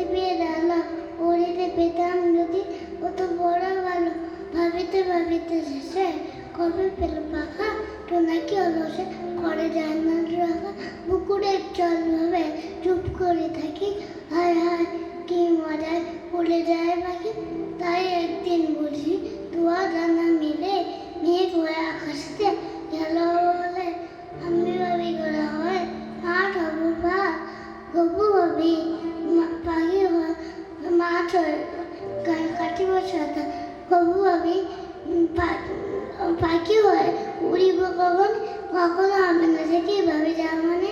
যদি পেয়ে ডালা পেতাম যদি কত বড় ভালো। ভাবিতে ভাবিতে শেষে কবে পেল পাখা? টোনাকি অলসে করে না রাখা। পুকুরের জল ভাবে চুপ করে থাকি। হায় হায়, কি মজায় উড়ে যায় পাখি। তাই একদিন মাঠ হয়ে বছর কাটিব আমি পাখি হয়ে উড়িব কখন, কখনো আমি না সেটি কীভাবে যাওয়া মানে